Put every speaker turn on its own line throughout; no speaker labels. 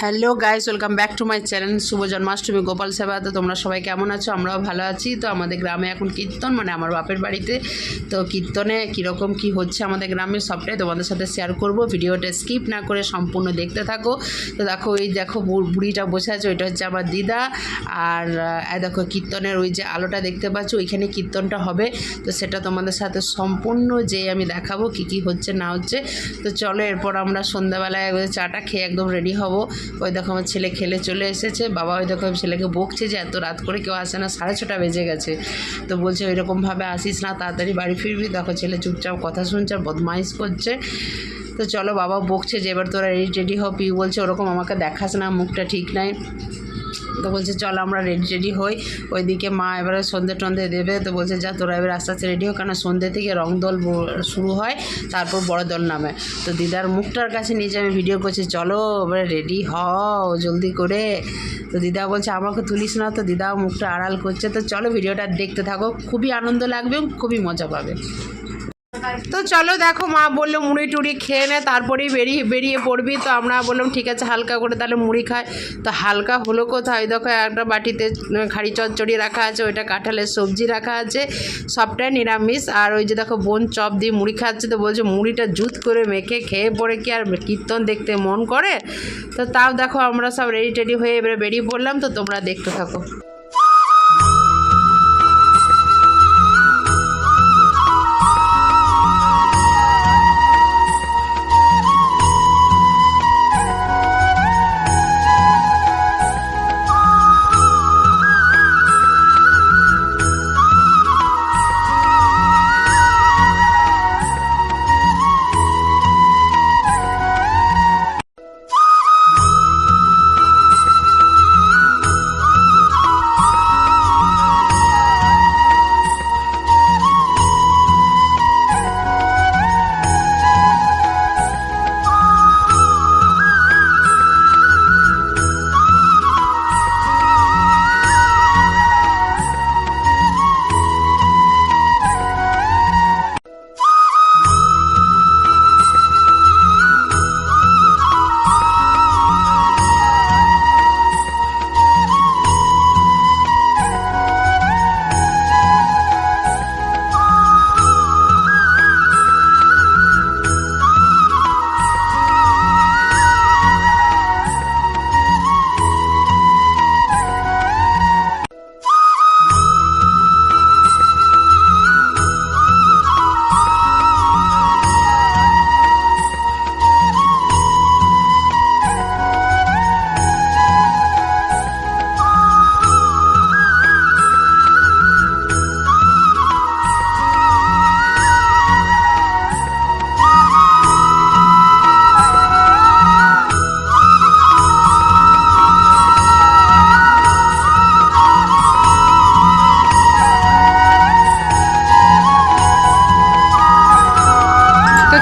Hello guys welcome back to my channel শুভ জন্মাষ্টমী গোপাল সেবা তো তোমরা সবাই কেমন আছো? আমরাও ভালো আছি। তো আমাদের গ্রামে এখন কীর্তন মানে আমার বাপের বাড়িতে। তো কীর্তনে কীরকম কি হচ্ছে আমাদের গ্রামে সবটাই তোমাদের সাথে শেয়ার করব। ভিডিওটা স্কিপ না করে সম্পূর্ণ দেখতে থাকো। তো দেখো ওই দেখো বুড়িটা বসে আছে, ওইটা হচ্ছে আমার দিদা। আর দেখো, কীর্তনের ওই যে আলোটা দেখতে পাচ্ছ, ওইখানে কীর্তনটা হবে। তো সেটা তোমাদের সাথে সম্পূর্ণ যে আমি দেখাবো, কি কি হচ্ছে না হচ্ছে। তো চলো, এরপর আমরা সন্ধ্যাবেলায় চাটা খেয়ে একদম রেডি হব। ওই দেখো আমার ছেলে খেলে চলে এসেছে। বাবা ওই দেখো ছেলেকে বকছে যে এত রাত করে কেউ আসে না, সাড়ে ছটা বেজে গেছে। তো বলছে ওইরকমভাবে আসিস না, তাড়াতাড়ি বাড়ি ফিরবি। দেখো ছেলে চুপচাপ কথা শুনছে বদমাইশ করছে। তো চলো বাবা বকছে যে এবার তোরা রেডি টেডি হ বলছে ওরকম আমাকে দেখাস না, মুখটা ঠিক নাই। তো বলছে, চল আমরা রেডি রেডি হই। ওইদিকে মা এবারে সন্ধে টন্ধে দেবে, তো বলছে, যা, তোরা এবার আস্তে আস্তে রেডি হোক কেন সন্ধে থেকে রং দল শুরু হয়, তারপর বড় দল নামে। তো দিদার মুখটার কাছে নিজে আমি ভিডিও করছি, চলো, এবারে রেডি হও, জলদি করে। তো দিদা বলছে, আমাকে তুলিস না। তো দিদা মুখটা আড়াল করছে, তো চলো ভিডিওটা দেখতে থাকো। খুবই আনন্দ লাগবে খুবই মজা পাবে। তো চলো দেখো, মা বলল মুড়ি টুড়ি খেয়ে নে, তারপরেই বেরিয়ে বেরিয়ে পড়বি। তো আমরা বললাম, ঠিক আছে, হালকা করে তাহলে মুড়ি খায় তো হালকা হলো কোথায়? দেখো, একটা বাটিতে খাড়ি চচ্চড়ি রাখা আছে, ওইটা কাঁঠালের সবজি রাখা আছে, সবটাই নিরামিষ। আর ওই যে দেখো, বোন চপ দিয়ে মুড়ি খাচ্ছে, তো বলছে, মুড়িটা জুত করে মেখে খেয়ে পড়ে কি আর কীর্তন দেখতে মন করে? তো তাও দেখো, আমরা সব রেডি টেডি হয়ে এবারে বেরিয়ে পড়লাম, তো তোমরা দেখতে থাকো।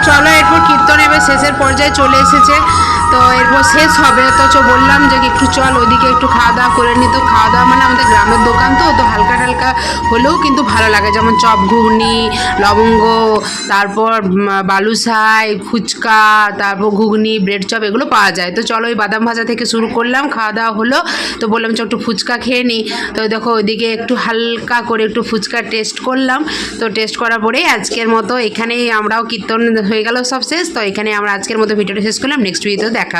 চলো এরপর কীর্তন এবার শেষের পর্যায়ে চলে এসেছে। তো এরপর শেষ হবে। তো চ বললাম যে একটু চল ওইদিকে একটু খাওয়া দাওয়া করে নি। তো খাওয়া দাওয়া মানে আমাদের গ্রামের দোকান তো তো হালকা টালকা হলেও কিন্তু ভালো লাগে। যেমন চপ ঘুগনি লবঙ্গ তারপর উম, বালুশাই ফুচকা তারপর ঘুগনি ব্রেড চপ এগুলো পাওয়া যায়। তো চলো ওই বাদাম ভাজা থেকে শুরু করলাম খাওয়া দাওয়া হলো। তো বললাম চল একটু ফুচকা খেয়ে নিই তো দেখো ওইদিকে একটু হালকা করে একটু ফুচকা টেস্ট করলাম। তো টেস্ট করার পরেই আজকের মতো এখানেই আমরাও কীর্তন হয়ে গেল সব শেষ। তো এখানে আমরা আজকের মতো ভিডিওটা শেষ করলাম। নেক্সট ভিডিওতে দেখা